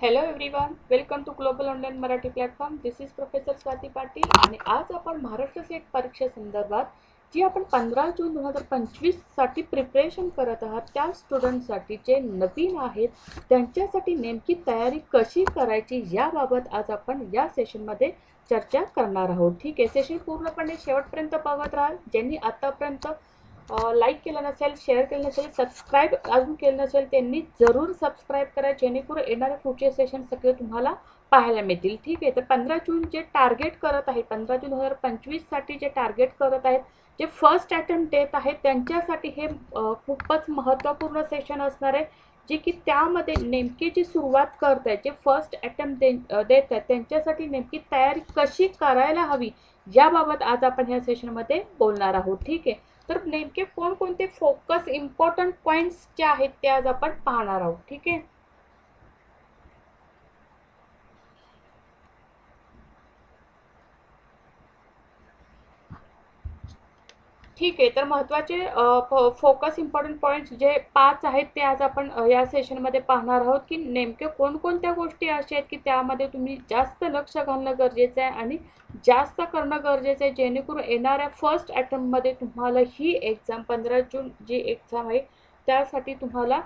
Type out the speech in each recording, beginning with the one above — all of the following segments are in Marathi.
Hello everyone welcome to global online Marathi platform this is professor Swati Patil आणि आज आपण महाराष्ट्र सेट परीक्षेसंदर्भात जी आपण पंधरा जून दोन हजार पंचवीससाठी प्रिपरेशन करत आहात त्या स्टुडंटसाठी जे नवीन आहेत त्यांच्यासाठी नेमकी तयारी कशी करायची याबाबत आज आपण या सेशनमध्ये चर्चा करणार आहोत. ठीक आहे सेशन पूर्णपणे शेवटपर्यंत बघत राहाल. ज्यांनी आतापर्यंत लाईक केलं नसेल शेअर केलं नसेल सबस्क्राईब अजून केलं नसेल त्यांनी जरूर सबस्क्राईब करा जेणेकरून येणारे पुढचे सेशन सगळे तुम्हाला पाहायला मिळतील. ठीक आहे? तर पंधरा जून जे टार्गेट करत आहे पंधरा जून दोन हजार पंचवीससाठी जे टार्गेट करत आहेत जे फर्स्ट अटेम्प्ट देत आहेत त्यांच्यासाठी हे खूपच महत्त्वपूर्ण सेशन असणार आहे जे की त्यामध्ये नेमकी जी सुरुवात करत आहेत जे फर्स्ट अटेम्प्ट दे देत आहेत त्यांच्यासाठी नेमकी तयारी कशी करायला हवी याबाबत आज आपण ह्या सेशनमध्ये बोलणार आहोत. ठीक आहे? तर नेमके कोणकोणते फोकस इम्पॉर्टंट पॉईंट्स जे आहेत ते आज आपण पाहणार आहोत ठीक आहे? ठीक आहे तर महत्त्वाचे फोकस इम्पॉर्टंट पॉईंट्स जे पाच आहेत ते आज आपण या सेशनमध्ये पाहणार आहोत की नेमके कोणकोणत्या गोष्टी अशा आहेत की त्यामध्ये तुम्ही जास्त लक्ष घालणं गरजेचं आहे आणि जास्त करणं गरजेचं आहे जेणेकरून येणाऱ्या फर्स्ट अटेम्प्टमध्ये तुम्हाला ही एक्झाम पंधरा जून जी एक्झाम आहे त्यासाठी तुम्हाला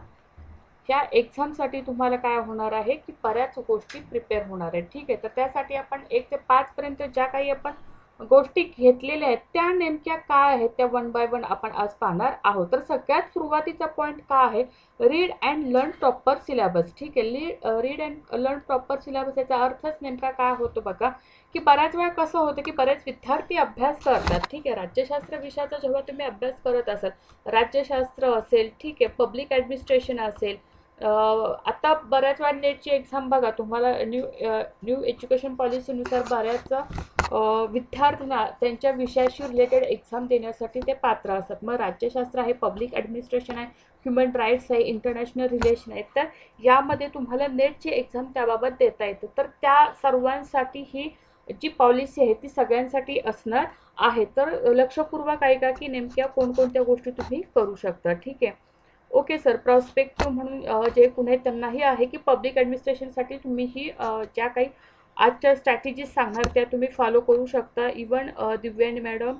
ह्या एक्झामसाठी तुम्हाला काय होणार आहे की बऱ्याच गोष्टी प्रिपेअर होणार आहेत ठीक आहे तर त्यासाठी आपण एक ते पाचपर्यंत ज्या काही आपण गोष्टी घेतलेल्या आहेत त्या नेमक्या काय आहेत त्या वन बाय वन आपण आज पाहणार आहोत. तर सगळ्यात सुरुवातीचा पॉईंट काय आहे? Read and learn proper syllabus ठीक आहे ली read and learn proper syllabus याचा अर्थच नेमका काय होतो बघा? की बऱ्याच वेळा कसं होतं की बरेच विद्यार्थी अभ्यास करतात. ठीक आहे राज्यशास्त्र विषयाचा जेव्हा तुम्ही अभ्यास करत असाल राज्यशास्त्र असेल ठीक आहे पब्लिक ॲडमिनिस्ट्रेशन असेल आता बऱ्याच वेळा नेटची एक्झाम बघा तुम्हाला न्यू न्यू एज्युकेशन पॉलिसीनुसार बऱ्याच विद्यार्थ्यांना त्यांच्या विषयाशी रिलेटेड एक्झाम देण्यासाठी ते पात्र असतात. मग राज्यशास्त्र आहे पब्लिक ॲडमिनिस्ट्रेशन आहे ह्युमन राईट्स आहे इंटरनॅशनल रिलेशन आहे. तर यामध्ये तुम्हाला नेटची एक्झाम त्याबाबत देता येते. तर त्या सर्वांसाठी ही जी पॉलिसी आहे ती सगळ्यांसाठी असणार आहे. तर लक्षपूर्वक ऐका की नेमक्या कोणकोणत्या गोष्टी तुम्ही करू शकता. ठीक आहे? ओके सर प्रॉस्पेक्टिव्ह म्हणून जे कुणी आहेत त्यांनाही आहे की पब्लिक ॲडमिनिस्ट्रेशनसाठी तुम्ही ही ज्या काही आजच्या स्ट्रॅटेजीज सांगणार त्या तुम्ही फॉलो करू शकता. इवन दिव्यांनी मॅडम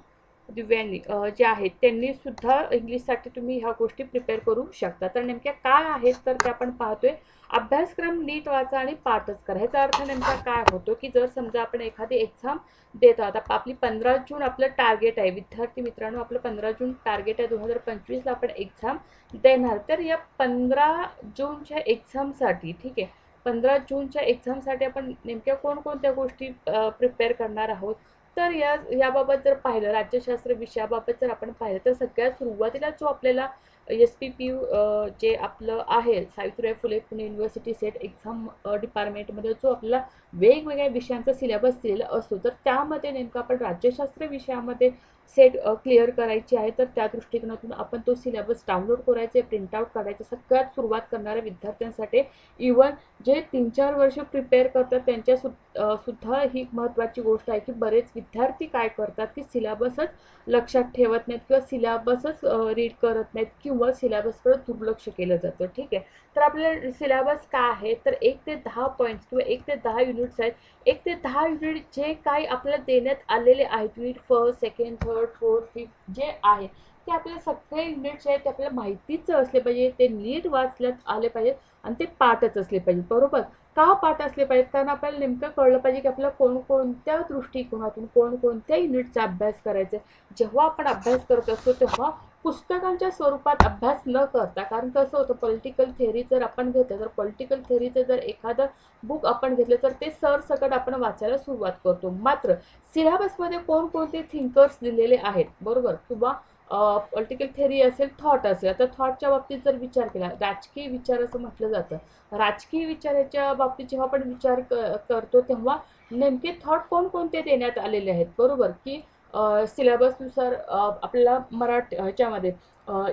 दिव्यांनी जे आहेत त्यांनी सुद्धा इंग्लिशसाठी तुम्ही ह्या गोष्टी प्रिपेअर करू शकता. तर नेमक्या काय आहेत तर ते आपण पाहतोय. अभ्यासक्रम नीट वाचा आणि पाठच करा. ह्याचा अर्थ नेमका काय होतो की जर समजा आपण एखादी एक्झाम देत आहोत आपली पंधरा जून आपलं टार्गेट आहे. विद्यार्थी मित्रांनो आपलं पंधरा जून टार्गेट आहे. दोन हजार पंचवीसला आपण एक्झाम देणार. तर या पंधरा जूनच्या एक्झामसाठी ठीक आहे पंधरा जूनच्या एक्झामसाठी आपण नेमक्या कोणकोणत्या गोष्टी प्रिपेअर करणार आहोत? तर या याबाबत जर पाहिलं राज्यशास्त्र विषयाबाबत जर आपण पाहिलं तर सगळ्यात सुरुवातीला जो आपल्याला एस पी पी यू जे आपलं आहे Savitribai Phule Pune university set exam डिपार्टमेंटमध्ये जो आपल्याला वेगवेगळ्या विषयांचा सिलेबस दिलेला असतो तर त्यामध्ये नेमकं आपण राज्यशास्त्र विषयामध्ये सेट क्लिअर करायची आहे तर त्या दृष्टिकोनातून आपण तो सिलेबस डाउनलोड करायचे प्रिंटआउट काढायचे सगळ्यात सुरुवात करणाऱ्या विद्यार्थ्यांसाठी. इवन जे तीन चार वर्ष प्रिपेअर करतात त्यांच्या सु सुद्धा ही महत्त्वाची गोष्ट आहे की बरेच विद्यार्थी काय करतात की सिलेबसच लक्षात ठेवत नाहीत किंवा सिलेबसच रीड करत नाहीत किंवा सिलेबसकडे दुर्लक्ष केलं जातं. ठीक आहे? तर आपल्याला सिलेबस काय आहे? तर एक ते दहा पॉईंट्स किंवा एक ते दहा युनिट्स आहेत. एक ते दहा युनिट जे काही आपल्याला देण्यात आलेले आहेत unit first second third fourth fifth जे आहे ते आपल्याला सगळे युनिट्स आहेत ते आपल्याला माहितीच असले पाहिजे. ते नीट वाचल्यात आले पाहिजेत आणि ते पाठच असले पाहिजे बरोबर? का पाठ असले पाहिजेत? कारण आपल्याला नेमकं कळलं पाहिजे की आपल्याला कोणकोणत्या दृष्टिकोनातून कोणकोणत्या युनिटचा अभ्यास करायचा आहे. जेव्हा आपण अभ्यास करत असतो तेव्हा पुस्तकांच्या स्वरूपात अभ्यास न करता कारण कसं होतं पॉलिटिकल थेअरी जर आपण घेतलं तर पॉलिटिकल थेअरीचं जर एखादं बुक आपण घेतलं तर ते सरसकट आपण वाचायला सुरुवात करतो. मात्र सिलेबसमध्ये कोणकोणते थिंकर्स दिलेले आहेत बरोबर? किंवा पॉलिटिकल थेअरी असेल थॉट असेल. आता थॉटच्या बाबतीत जर विचार केला राजकीय विचार असं म्हटलं जातं. राजकीय विचाराच्या बाबतीत जेव्हा आपण विचार क करतो तेव्हा नेमके थॉट कोणकोणते देण्यात आलेले आहेत बरोबर? की सिलेबसनुसार आपल्याला मराठी ह्याच्यामध्ये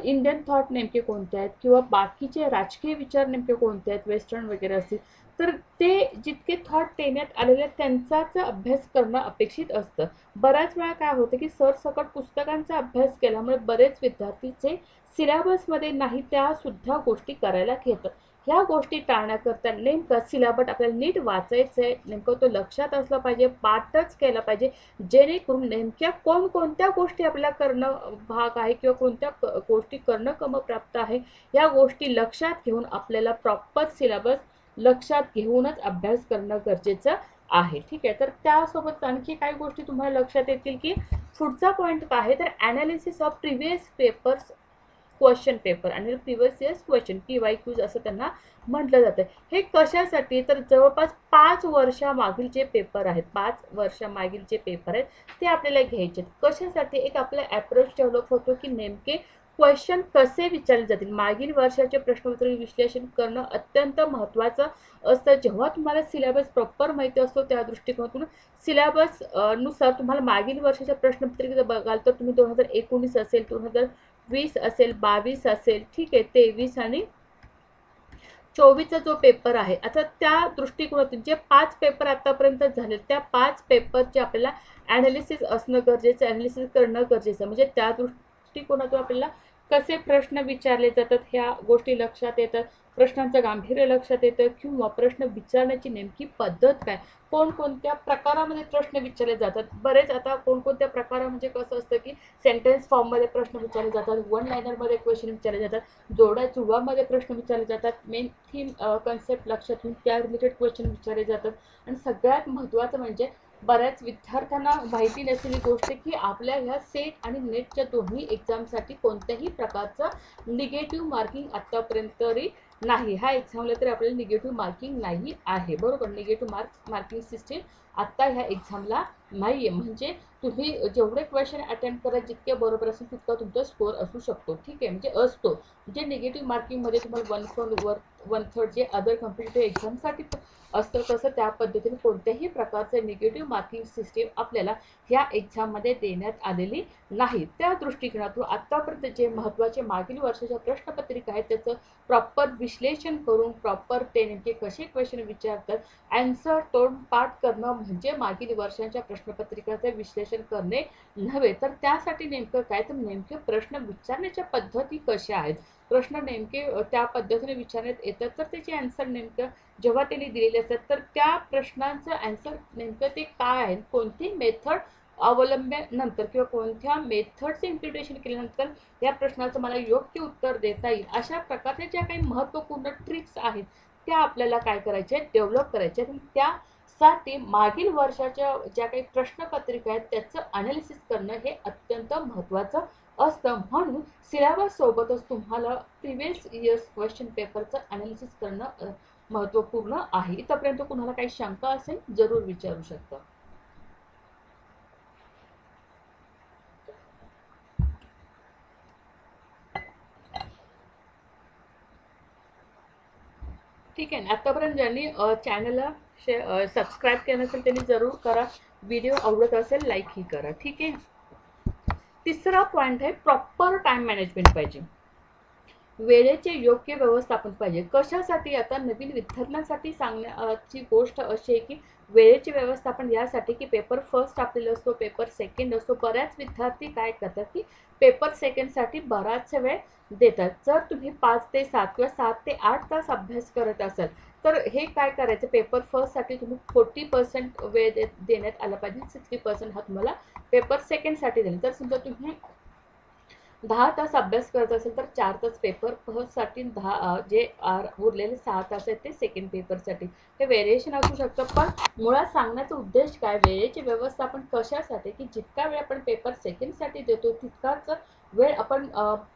इंडियन थॉट नेमके कोणते आहेत किंवा बाकीचे राजकीय विचार नेमके कोणते आहेत वेस्टर्न वगैरे असतील तर ते जितके थॉट देण्यात आलेले आहेत त्यांचाच अभ्यास करणं अपेक्षित असतं. बऱ्याच वेळा काय होतं की सरसकट पुस्तकांचा अभ्यास केल्यामुळे बरेच विद्यार्थी जे सिलेबसमध्ये नाही त्यासुद्धा गोष्टी करायला घेतात. ह्या गोष्टी टाळण्याकरता नेमकं सिलेबस आपल्याला नीट वाचायचं आहे. नेमकं तो लक्षात असलं पाहिजे पाठच केला पाहिजे. जेणेकरून नेमक्या कोणकोणत्या गोष्टी आपल्याला करणं भाग आहे किंवा कोणत्या गोष्टी करणं कमप्राप्त आहे या गोष्टी लक्षात घेऊन आपल्याला प्रॉपर सिलेबस लक्षात घेऊनच अभ्यास करणं गरजेचं आहे. ठीक आहे? तर त्यासोबत आणखी काही गोष्टी तुम्हाला लक्षात येतील की पुढचा पॉईंट काय आहे तर analysis of previous papers question paper आणि previous years question P Y Qs असं त्यांना म्हटलं जातं. हे कशासाठी? तर जवळपास पाच वर्षामागील जे पेपर आहेत पाच वर्षामागील जे पेपर आहेत ते आपल्याला घ्यायचे कशासाठी? एक आपला ॲप्रोच डेव्हलप होतो की नेमके क्वेश्चन कसे विचारले जातील? मागील वर्षाचे प्रश्नोत्तर विश्लेषण करणं अत्यंत महत्त्वाचं असतं. जेव्हा तुम्हाला सिलेबस प्रॉपर माहिती असतो त्या दृष्टिकोनातून सिलेबसनुसार तुम्हाला मागील वर्षाच्या प्रश्नपत्रिकेचं बघाल तर तुम्ही दोन हजार एकोणीस असेल दोन हजार वीस असेल बावीस असेल ठीक आहे तेवीस आणि चोवीसचा जो पेपर आहे आता त्या दृष्टिकोनातून जे पाच पेपर आतापर्यंत झाले त्या पाच पेपरचे आपल्याला ॲनालिसिस असणं गरजेचं ॲनालिसिस करणं गरजेचं म्हणजे त्या दृष्टिकोनातून आपल्याला कसे प्रश्न विचारले जातात ह्या गोष्टी लक्षात येतात. प्रश्नांचं गांभीर्य लक्षात येतं किंवा प्रश्न विचारण्याची नेमकी पद्धत काय? कोणकोणत्या प्रकारामध्ये प्रश्न विचारले जातात? बरेच आता कोणकोणत्या प्रकारा म्हणजे कसं असतं की सेंटेन्स फॉर्ममध्ये प्रश्न विचारले जातात वन लायनरमध्ये क्वेश्चन विचारले जातात जोड्या चुवामध्ये प्रश्न विचारले जातात मेन थीम कन्सेप्ट लक्षात घेऊन त्या रिलेटेड क्वेश्चन विचारले जातात. आणि सगळ्यात महत्त्वाचं म्हणजे बऱ्याच विद्यार्थ्यांना माहिती नसलेली गोष्ट की आपल्या ह्या सेट आणि नेटच्या दोन्ही एक्झामसाठी कोणत्याही प्रकारचं निगेटिव्ह मार्किंग आत्तापर्यंत तरी नाही. ह्या एक्झामला तरी आपल्याला निगेटिव्ह मार्किंग नाही आहे. बरोबर? निगेटिव्ह मार्क मार्किंग सिस्टीम आत्ता ह्या एक्झामला नाही आहे म्हणजे तुम्ही जेवढे क्वेश्चन अटेम्प्ट करा जितके बरोबर असेल तितका तुमचा स्कोअर असू शकतो. ठीक आहे? म्हणजे असतो. म्हणजे निगेटिव्ह मार्किंगमध्ये तुम्हाला वन फोन वर वन थर्ड जे अदर कॉम्पिटेटिव्ह एक्झामसाठी असतं तसं त्या पद्धतीने कोणत्याही प्रकारचं निगेटिव्ह मार्किंग सिस्टीम आपल्याला ह्या एक्झाममध्ये देण्यात आलेली नाही. त्या दृष्टिकोनातून आत्तापर्यंत जे महत्त्वाचे मागील वर्षाच्या प्रश्नपत्रिका आहेत त्याचं प्रॉपर विश्लेषण करून प्रॉपर ते नेमके कसे क्वेश्चन विचारतात ॲन्सर तोंड पाठ करणं म्हणजे मागील वर्षांच्या प्रश्नपत्रिकाचं विश्लेषण करणे नव्हे. तर त्यासाठी नेमकं काय? तर नेमके प्रश्न विचारण्याच्या पद्धती कशा आहेत? प्रश्न नेमके त्या पद्धतीने विचारण्यात येतात. तर त्याचे आन्सर नेमकं जेव्हा त्यांनी दिलेले असतात तर त्या प्रश्नांचं आन्सर नेमकं ते काय आहे कोणती मेथड अवलंब्यानंतर किंवा कोणत्या मेथडचं इम्प्लिमेंटेशन केल्यानंतर या प्रश्नाचं मला योग्य उत्तर देता येईल? अशा प्रकारच्या ज्या काही महत्त्वपूर्ण ट्रिक्स आहेत त्या आपल्याला काय करायच्या डेव्हलप करायच्या आणि त्यासाठी मागील वर्षाच्या ज्या काही प्रश्नपत्रिका आहेत त्याचं अनालिसिस करणं हे अत्यंत महत्त्वाचं असतं. म्हणून सिलेबस सोबतच तुम्हाला प्रिव्हियस इयर्स क्वेश्चन पेपरचं अनालिसिस करणं महत्त्वपूर्ण आहे. इथंपर्यंत कुणाला काही शंका असेल जरूर विचारू शकता. ठीक आहे. ना आतापर्यंत ज्यांनी चॅनलला शे सबस्क्राईब केलं असेल त्यांनी जरूर करा. व्हिडिओ आवडत असेल लाईकही करा. ठीक आहे? तिसरा पॉईंट आहे प्रॉपर टाईम मॅनेजमेंट पाहिजे. वेळेचे योग्य व्यवस्थापन पाहिजे. कशासाठी? आता नवीन विद्यार्थ्यांसाठी सांगण्याची गोष्ट अशी आहे की वेळेचे व्यवस्थापन यासाठी की पेपर फर्स्ट आपल्याला असतो पेपर सेकंड असतो. बऱ्याच विद्यार्थी काय करतात की पेपर सेकंडसाठी बराचसा वेळ देतात. जर तुम्ही पाच ते सात किंवा सात ते आठ तास अभ्यास करत असाल तर हे काय करायचं? पेपर फर्स्टसाठी तुम्ही फोर्टी पर्सेंट वेळ दे देण्यात आला पाहिजे. सिक्स्टी पर्सेंट हा तुम्हाला पेपर सेकंडसाठी देईल तर समजा तुम्ही दहा तास अभ्यास करत असेल तर चार तास पेपर फर्स्टसाठी दहा जे उरलेले सहा तास आहेत ते सेकंड पेपरसाठी हे व्हेरिएशन असू शकतं पण मुळात सांगण्याचा उद्देश काय? वेळेचे व्यवस्थापन कशासाठी? की जितका वेळ आपण पेपर सेकंडसाठी देतो तितकाच वेळ आपण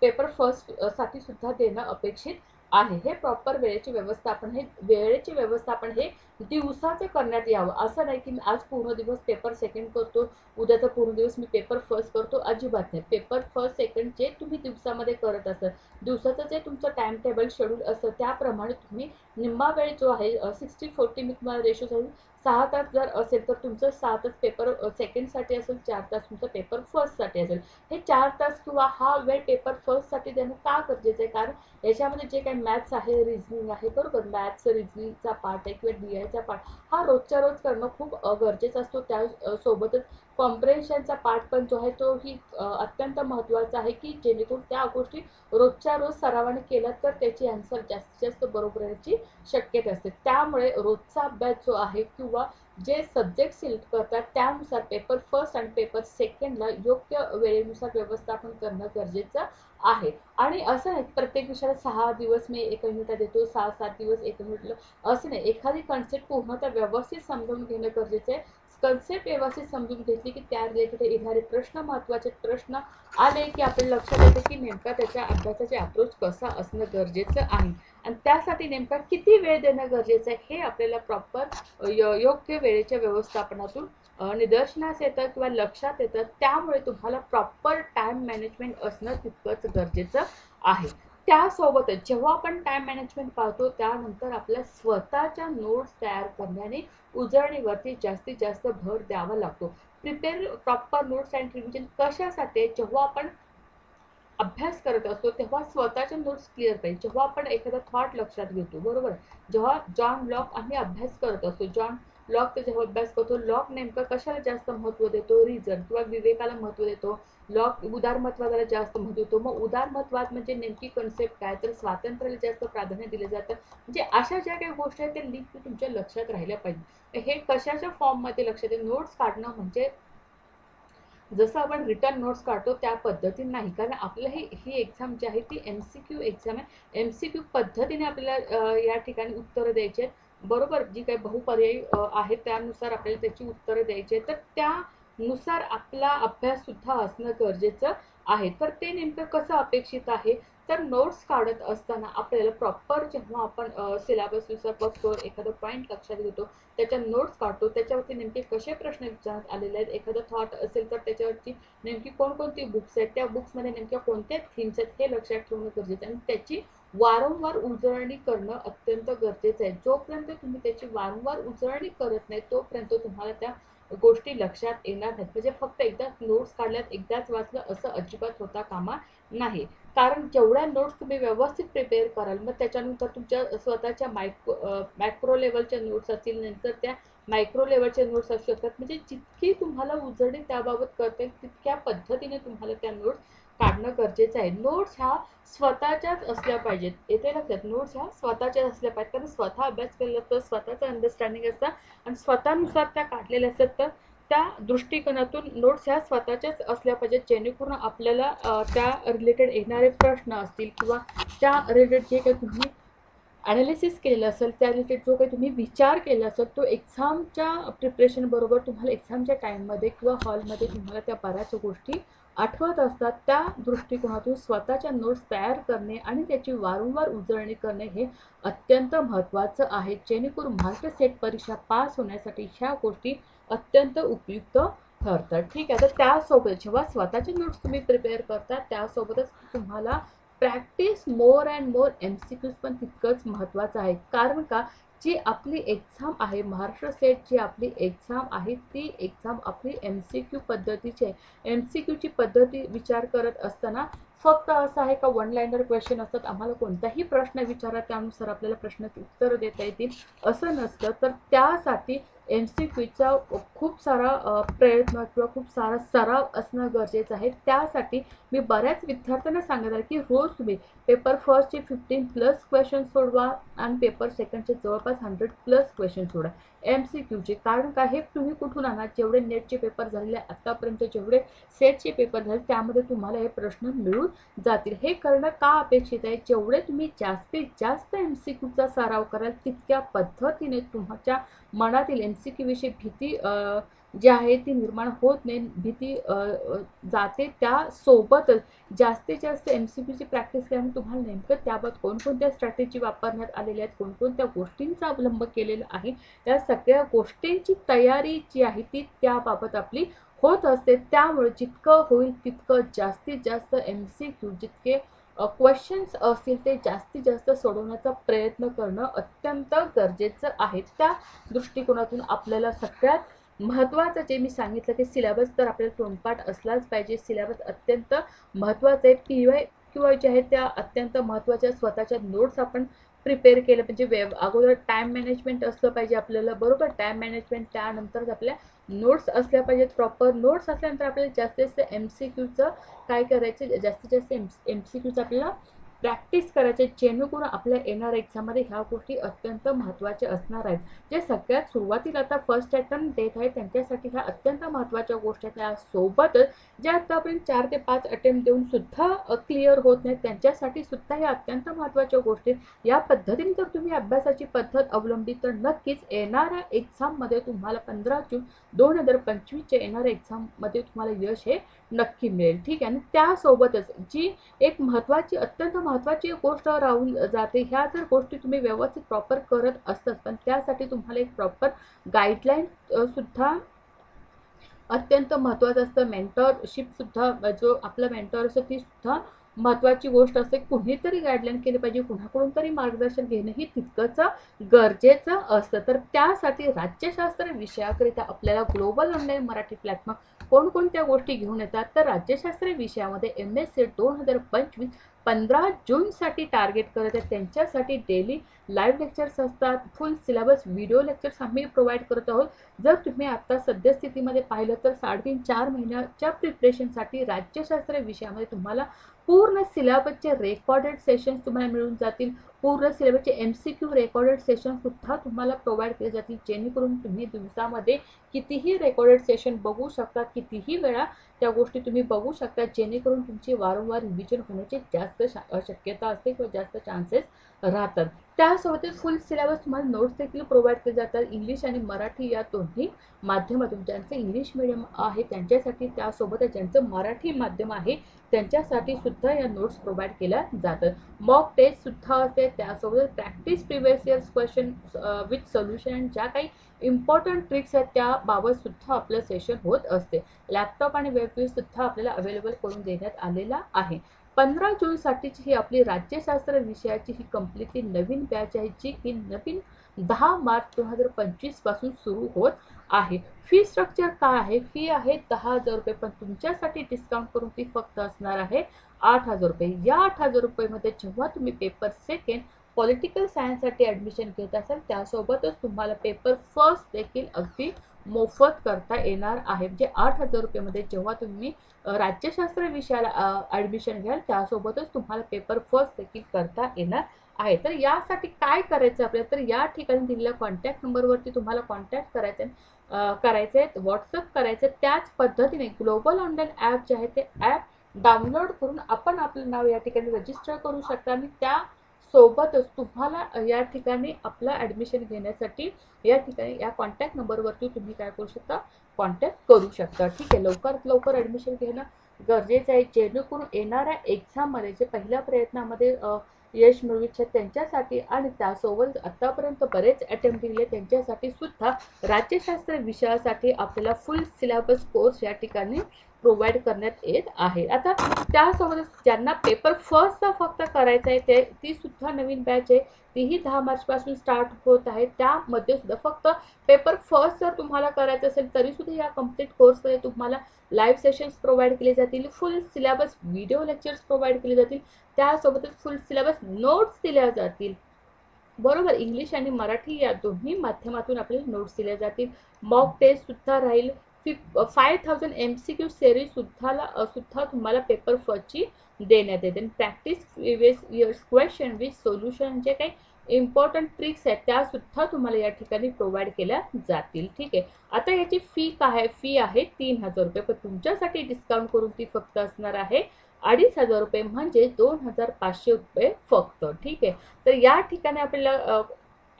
पेपर फर्स्टसाठी सुद्धा देणं अपेक्षित आहे. हे प्रॉपर वेळेचे व्यवस्थापन हे वेळेचे व्यवस्थापन हे दिवसाचे करण्यात यावं. असं नाही की आज पूर्ण दिवस पेपर सेकंड करतो उद्याचा पूर्ण दिवस मी पेपर फर्स्ट करतो. अजिबात नाही. पेपर फर्स्ट सेकंड जे तुम्ही दिवसामध्ये करत असाल दिवसाचं जे तुमचं टाइम टेबल शेड्यूल असतं त्याप्रमाणे तुम्ही निम्मा वेळ जो आहे सिक्स्टी फोर्टी मी तुम्हाला रेशो सांगू सहा तास जर असेल तर तुमचं सहा तास पेपर सेकंडसाठी असेल चार तास तुमचं पेपर फर्स्टसाठी असेल. हे चार तास किंवा हा वेळ पेपर फर्स्टसाठी देणं का गरजेचं आहे? कारण याच्यामध्ये जे काही मॅथ्स आहे रिझनिंग आहे बरोबर? मॅथ्स रिझनिंगचा पार्ट आहे किंवा डी आयचा पार्ट हा रोजच्या रोज करणं खूप गरजेचं असतो. त्या सोबतच कॉम्प्रेन्शनचा पार्ट पण जो आहे तो ही अत्यंत महत्त्वाचा आहे की जेणेकरून त्या गोष्टी रोजच्या रोज सरावाने केल्या तर त्याची आन्सर जास्तीत जास्त बरोबर येण्याची शक्यता असते. त्यामुळे रोजचा अभ्यास जो आहे किंवा जे सब्जेक्ट सिलेक्ट करतात त्यानुसार पेपर फर्स्ट आणि पेपर सेकंडला योग्य वेळेनुसार व्यवस्थापन करणं गरजेचं आहे. आणि असं नाही प्रत्येक विषयाला सहा दिवस मी एक मिनिटात देतो सहा सात दिवस एक मिनिट असं नाही. एखादी कन्सेप्ट पूर्णतः व्यवस्थित समजून घेणं गरजेचं आहे. कन्सेप्ट व्यवस्थित समजून घेतली की त्या रिलेटेड येणारे प्रश्न महत्त्वाचे प्रश्न आले की आपल्या लक्षात येते की नेमका त्याच्या अभ्यासाचे अप्रोच कसा असणं गरजेचं आहे. आणि त्यासाठी नेमका किती वेळ देणं गरजेचं आहे हे आपल्याला प्रॉपर योग्य वेळेच्या व्यवस्थापनातून निदर्शनास येतं किंवा लक्षात येतं. त्यामुळे तुम्हाला प्रॉपर टाईम मॅनेजमेंट असणं तितकंच गरजेचं आहे. त्यासोबतच जेव्हा आपण टाईम मॅनेजमेंट पाहतो त्यानंतर आपल्या स्वतःच्या नोट्स तयार करण्याने उजळणीवरती जास्तीत जास्त भर द्यावा लागतो. Prepare proper notes and revision कशासाठी जेव्हा आपण अभ्यास करत असतो तेव्हा स्वतःचे नोट्स क्लिअर पाहिजे जेव्हा आपण एखादा थॉट लक्षात घेतो बरोबर? जेव्हा जॉन लॉक आम्ही अभ्यास करत असतो जॉन लॉकचा जेव्हा अभ्यास करतो लॉक नेमका कशाला जास्त महत्त्व देतो? रिझन किंवा विवेकाला महत्त्व देतो? लॉक उदारमत्वाला जास्त महत्त्व देतो. मग उदारमत्वात म्हणजे नेमकी कन्सेप्ट काय? तर स्वातंत्र्याला जास्त प्राधान्य दिलं जातं. म्हणजे अशा ज्या काही गोष्टी आहेत त्या लिंक तुमच्या लक्षात राहिल्या पाहिजे. हे कशाच्या फॉर्ममध्ये लक्षात नोट्स काढणं म्हणजे जसं आपण रिटर्न नोट्स काढतो त्या पद्धतीने नाही. कारण आपलं ही ही एक्झाम जी आहे ती एम सी क्यू एक्झाम आहे. एम सी क्यू पद्धतीने आपल्याला या ठिकाणी उत्तरं द्यायची आहेत. बरोबर जी काही बहुपर्यायी आहेत त्यानुसार आपल्याला त्याची उत्तरं द्यायची आहेत. तर त्यानुसार आपला अभ्याससुद्धा असणं गरजेचं आहे. तर ते नेमकं कसं अपेक्षित आहे? तर नोट्स काढत असताना आपल्याला प्रॉपर जेव्हा आपण सिलेबसनुसार बघतो एखादं पॉईंट लक्षात घेतो त्याच्या नोट्स काढतो त्याच्यावरती नेमके कसे प्रश्न विचारण्यात आलेले आहेत एखादं थॉट असेल तर त्याच्यावरती नेमकी कोणकोणती बुक्स आहेत त्या बुक्समध्ये नेमक्या कोणत्या थीम्स आहेत हे लक्षात ठेवणं गरजेचं आहे. आणि त्याची वारंवार उजळणी करणं अत्यंत गरजेचं आहे. जोपर्यंत तुम्ही त्याची वारंवार उजळणी करत नाही तोपर्यंत तुम्हाला त्या गोष्टी लक्षात येणार नाहीत. म्हणजे फक्त एकदा नोट्स काढल्यात एकदाच वाचलं असं अजिबात होता कामा नाही. कारण जेवढ्या नोट्स तुम्ही व्यवस्थित प्रिपेअर कराल मग त्याच्यानंतर तुमच्या स्वतःच्या मायक्रो मॅक्रो लेवलच्या नोट्स असतील नंतर त्या मायक्रो लेवलच्या नोट्स असू शकतात. म्हणजे जितकी तुम्हाला उजळणी त्याबाबत करता येईल तितक्या पद्धतीने तुम्हाला त्या नोट्स काढणं गरजेचं आहे. नोट्स ह्या स्वतःच्याच असल्या पाहिजेत. येते लक्षात? नोट्स ह्या स्वतःच्याच असल्या पाहिजेत. कारण स्वतः अभ्यास केला तर स्वतःचं अंडरस्टँडिंग असतं आणि स्वतःनुसार त्या काढलेल्या असतात तर त्या दृष्टिकोनातून नोट्स ह्या स्वतःच्याच असल्या पाहिजेत जेणेकरून आपल्याला त्या रिलेटेड येणारे प्रश्न असतील किंवा त्या रिलेटेड जे काही तुम्ही ॲनालिसिस केलेलं असेल त्या रिलेटेड जो काही तुम्ही विचार केला असेल तो एक्झामच्या प्रिपरेशनबरोबर तुम्हाला एक्झामच्या टाईममध्ये किंवा हॉलमध्ये तुम्हाला त्या बऱ्याच गोष्टी आठवत असतात. त्या दृष्टिकोनातून स्वतःच्या नोट्स तयार करणे आणि त्याची वारंवार उजळणी करणे हे अत्यंत महत्त्वाचं आहे. जेणेकरून महाराष्ट्र सेट परीक्षा पास होण्यासाठी ह्या गोष्टी अत्यंत उपयुक्त ठरतात ठीक आहे. तर त्यासोबत जेव्हा स्वतःचे नोट्स तुम्ही प्रिपेअर करता त्यासोबतच तुम्हाला practice more and more M C Qs पण तितकंच महत्त्वाचं आहे. कारण का? जी आपली एक्झाम आहे महाराष्ट्र सेट जी आपली एक्झाम आहे ती एक्झाम आपली एम सी क्यू पद्धतीची आहे. एम सी क्यूची पद्धती विचार करत असताना फक्त असं आहे का वन लाईनर क्वेश्चन असतात? आम्हाला कोणताही प्रश्न विचारा त्यानुसार आपल्याला प्रश्नाची उत्तरं देता येतील. असं नसतं. तर त्यासाठी एम सी क्यूचा खूप सारा प्रयत्न किंवा खूप सारा सराव असणं गरजेचं आहे. त्यासाठी मी बऱ्याच विद्यार्थ्यांना सांगत आहे की रोज तुम्ही पेपर फर्स्टचे फिफ्टीन प्लस क्वेश्चन सोडवा आणि पेपर सेकंडचे जवळपास हंड्रेड प्लस क्वेश्चन सोडा. एम सी क्यूचे कारण का हे तुम्ही कुठून आणा? जेवढे नेटचे पेपर झालेले आत्तापर्यंत जेवढे सेटचे पेपर झाले त्यामध्ये तुम्हाला हे प्रश्न मिळून जातील. हे करणं का अपेक्षित आहे? जेवढे तुम्ही जास्तीत जास्त एम सी क्यूचा सराव कराल तितक्या पद्धतीने तुमच्या मनातील एम सी क्यूविषयी भीती जी आहे ती निर्माण होत नाही भीती जाते त्यासोबतच जास्तीत जास्त एम सी क्यूची प्रॅक्टिस केल्याने तुम्हाला नेमकं? त्याबाबत कोणकोणत्या स्ट्रॅटेजी वापरण्यात आलेल्या आहेत? कोणकोणत्या गोष्टींचा अवलंब केलेला आहे? त्या सगळ्या गोष्टींची तयारी जी आहे ती त्याबाबत आपली होत असते. त्यामुळे जितकं होईल तितकं जास्तीत जास्त एम सी क्यू जितके क्वेश्चन्स असतील ते जास्तीत जास्त सोडवण्याचा प्रयत्न करणं अत्यंत गरजेचं आहे. त्या दृष्टिकोनातून आपल्याला सगळ्यात महत्त्वाचं जे मी सांगितलं की सिलेबस तर आपल्याला तोंडपाठ असलाच पाहिजे. सिलेबस अत्यंत महत्त्वाचं आहे. पी वाय क्यू वाय जे आहेत त्या अत्यंत महत्त्वाच्या स्वतःच्या नोट्स आपण प्रिपेअर केलं म्हणजे वेब अगोदर टाईम मॅनेजमेंट असलं पाहिजे आपल्याला बरोबर? टाईम मॅनेजमेंट त्यानंतरच आपल्या नोट्स असल्या पाहिजेत. प्रॉपर नोट्स असल्यानंतर आपल्याला जास्तीत जास्त एम सी क्यूचं काय करायचं? जास्तीत जास्त एम एम सी क्यूचं आपल्याला प्रॅक्टिस करायचे जेणेकरून आपल्या येणाऱ्या एक्झाममध्ये ह्या गोष्टी अत्यंत महत्त्वाच्या असणार आहेत. जे सगळ्यात सुरुवातीला आता फर्स्ट अटेम्प्ट देत आहे त्यांच्यासाठी ह्या अत्यंत महत्त्वाच्या गोष्टी आहेत. त्यासोबतच जे आतापर्यंत चार ते पाच अटेम्प्ट देऊन सुद्धा क्लिअर होत नाहीत त्यांच्यासाठी सुद्धा ह्या अत्यंत महत्त्वाच्या गोष्टी या पद्धतीने जर तुम्ही अभ्यासाची पद्धत अवलंबली तर नक्कीच येणाऱ्या एक्झाममध्ये तुम्हाला पंधरा जून दोन हजार पंचवीसच्या येणाऱ्या एक्झाममध्ये तुम्हाला यश हे नक्की मिळेल. ठीक आहे? आणि त्यासोबतच जी एक महत्त्वाची अत्यंत महत्त्वाची गोष्ट राहून जाते. ह्या जर गोष्टी तुम्ही व्यवस्थित प्रॉपर करत असतात पण त्यासाठी तुम्हाला एक प्रॉपर गाईडलाईन सुद्धा अत्यंत महत्त्वाचं असतं. मेंटॉरशिपसुद्धा जो आपला मेंटॉर असतो ती सुद्धा महत्त्वाची गोष्ट असते. कुणीतरी गाईडलाईन केली पाहिजे कुणाकडून तरी मार्गदर्शन घेणं ही तितकंच गरजेचं असतं. तर त्यासाठी राज्यशास्त्र विषयाकरिता आपल्याला ग्लोबल ऑनलाईन मराठी प्लॅटफॉर्म कोणकोणत्या गोष्टी घेऊन येतात? तर राज्यशास्त्र विषयामध्ये एम एस सी दोन हजार पंचवीस पंधरा जूनसाठी टार्गेट करत आहेत. त्यांच्यासाठी डेली लाईव्ह लेक्चर्स असतात. फुल सिलेबस व्हिडिओ लेक्चर्स आम्ही प्रोव्हाइड करत आहोत. जर तुम्ही आत्ता सद्यस्थितीमध्ये पाहिलं तर साडेतीन चार महिन्याच्या प्रिपरेशनसाठी राज्यशास्त्र विषयामध्ये तुम्हाला पूर्ण सिलेबसचे रेकॉर्डेड सेशन्स तुम्हाला मिळून जातील. पूर्ण सिलेबसचे एम सी क्यू रेकॉर्डेड सेशनसुद्धा तुम्हाला प्रोव्हाइड केले जातील. जेणेकरून तुम्ही दिवसामध्ये कितीही रेकॉर्डेड सेशन बघू शकता कितीही वेळा त्या गोष्टी तुम्ही बघू शकता जेणेकरून तुमची वारंवार रिव्हिजन होण्याची जास्त शक्यता असते किंवा जास्त चान्सेस राहतात. त्यासोबतच फुल सिलेबस तुम्हाला नोट्स देखील प्रोव्हाइड केले जातात. इंग्लिश आणि मराठी या दोन्ही माध्यमातून ज्यांचं इंग्लिश मिडियम आहे त्यांच्यासाठी त्यासोबतच ज्यांचं मराठी माध्यम आहे त्यांच्यासाठी सुद्धा या नोट्स प्रोव्हाइड केल्या जातात. मॉक टेस्ट सुद्धा असते. त्यासोबत practice previous years question with solution ज्या काही इम्पॉर्टंट ट्रिक्स आहेत त्याबाबत सुद्धा आपलं सेशन होत असते. लॅपटॉप आणि वेब सुद्धा आपल्याला अवेलेबल करून देण्यात आलेला आहे. पंधरा जूनसाठीची ही आपली राज्यशास्त्र विषयाची ही कम्प्लिटली नवीन बॅच आहे जी की नवीन दहा मार्च दोन हजार पंचवीसपासून सुरू होत आहे. फी स्ट्रक्चर काय आहे? फी आहे दहा हजार रुपये पण तुमच्यासाठी डिस्काउंट करून ती फक्त असणार आहे आठ हजार रुपये. या आठ हजार रुपयेमध्ये जेव्हा तुम्ही पेपर सेकंड पॉलिटिकल सायन्ससाठी ॲडमिशन घेत असाल त्यासोबतच तुम्हाला पेपर फर्स्ट देखील अगदी मोफत करता येणार आहे. म्हणजे आठ हजार रुपयेमध्ये जेव्हा तुम्ही राज्यशास्त्र विषयाला ॲडमिशन घ्याल त्यासोबतच तुम्हाला पेपर फर्स्ट देखील करता येणार आहे. तर यासाठी काय करायचं आपल्याला? तर या ठिकाणी दिलेल्या कॉन्टॅक्ट नंबरवरती तुम्हाला कॉन्टॅक्ट करायचं करायचे आहेत. व्हॉट्सअप करायचं त्याच पद्धतीने ग्लोबल ऑनलाईन ॲप जे आहे ते ॲप डाउनलोड करून आपण आपलं नाव या ठिकाणी रजिस्टर करू शकता आणि त्या सोबतच तुम्हाला या ठिकाणी आपलं ॲडमिशन घेण्यासाठी या ठिकाणी या कॉन्टॅक्ट नंबरवरती तुम्ही काय करू शकता? कॉन्टॅक्ट करू शकता. ठीक आहे लवकरात लवकर ॲडमिशन घेणं गरजेचं आहे. जेणेकरून येणाऱ्या एक्झाममध्ये जे पहिल्या प्रयत्नामध्ये यश मिळू इच्छित त्यांच्यासाठी आणि त्यासोबत आत्तापर्यंत बरेच अटेम्प्ट दिले त्यांच्यासाठी सुद्धा राज्यशास्त्र विषयासाठी आपल्याला फुल सिलेबस कोर्स या ठिकाणी प्रोव्हाइड करण्यात येत आहे. आता त्यासोबतच ज्यांना पेपर फर्स्टचा फक्त करायचा आहे ते ती सुद्धा नवीन बॅच आहे. तीही दहा मार्चपासून स्टार्ट होत आहे. त्यामध्ये सुद्धा फक्त पेपर फर्स्ट जर तुम्हाला करायचं असेल तरीसुद्धा या कंप्लीट कोर्समध्ये तुम्हाला लाईव्ह सेशन्स प्रोव्हाइड केले जातील. Full syllabus video lectures provide केले जातील. त्यासोबतच फुल सिलेबस नोट्स दिल्या जातील. बरोबर? इंग्लिश आणि मराठी या दोन्ही माध्यमातून आपल्याला नोट्स दिल्या जातील. मॉक टेस्ट सुद्धा राहील. फिफ five thousand M C Q series सुद्धा सुद्धा तुम्हाला पेपर फर्स्टची देण्यात येते. Practice years question with solution जे काही इम्पॉर्टंट ट्रिक्स आहेत त्यासुद्धा तुम्हाला या ठिकाणी प्रोव्हाइड केल्या जातील. ठीक आहे? आता याची फी काय आहे फी आहे तीन हजार रुपये. पण तुमच्यासाठी डिस्काउंट करून ती फक्त असणार आहे अडीच हजार रुपये. म्हणजे दोन हजार पाचशे रुपये फक्त. ठीक आहे? तर या ठिकाणी आपल्याला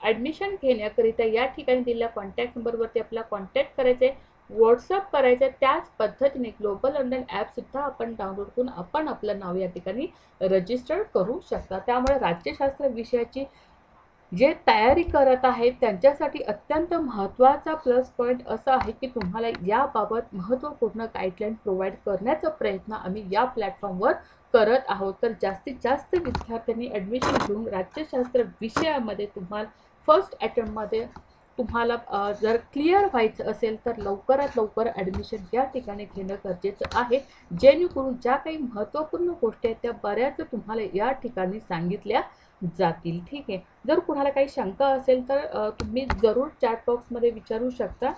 ॲडमिशन घेण्याकरिता या ठिकाणी दिलेल्या कॉन्टॅक्ट नंबरवरती आपल्याला कॉन्टॅक्ट करायचे व्हॉट्सअप करायचं त्याच पद्धतीने ग्लोबल लंडन ॲपसुद्धा आपण डाउनलोड करून आपण आपलं नाव या ठिकाणी रजिस्टर करू शकता. त्यामुळे राज्यशास्त्र विषयाची जे तयारी करत आहेत त्यांच्यासाठी अत्यंत महत्त्वाचा प्लस पॉईंट असा आहे की तुम्हाला याबाबत महत्त्वपूर्ण गाईडलाईन प्रोव्हाइड करण्याचा प्रयत्न आम्ही या प्लॅटफॉर्मवर करत आहोत. तर जास्तीत जास्त विद्यार्थ्यांनी ॲडमिशन घेऊन राज्यशास्त्र विषयामध्ये तुम्हाला फर्स्ट अटेम्प्टमध्ये तुम्हाला जर क्लिअर व्हायचं असेल तर लवकरात लवकर ॲडमिशन या ठिकाणी घेणं गरजेचं आहे. जेणेकरून ज्या काही महत्त्वपूर्ण गोष्टी आहेत त्या बऱ्याच तुम्हाला या ठिकाणी सांगितल्या जातील. ठीक आहे. जर कुणाला काही शंका असेल तर तुम्ही जरूर चॅट बॉक्समध्ये विचारू शकता.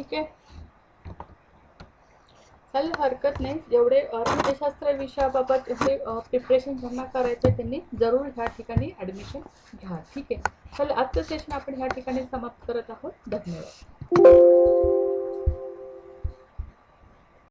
ठीक आहे. चालेल हरकत नाही. जेवढे अर्थशास्त्र विषयाबाबत जे प्रिपरेशन ज्यांना करायचं आहे त्यांनी जरूर ह्या ठिकाणी ॲडमिशन घ्या. ठीक आहे. चला आजचं सेशन आपण ह्या ठिकाणी समाप्त करत आहोत. धन्यवाद.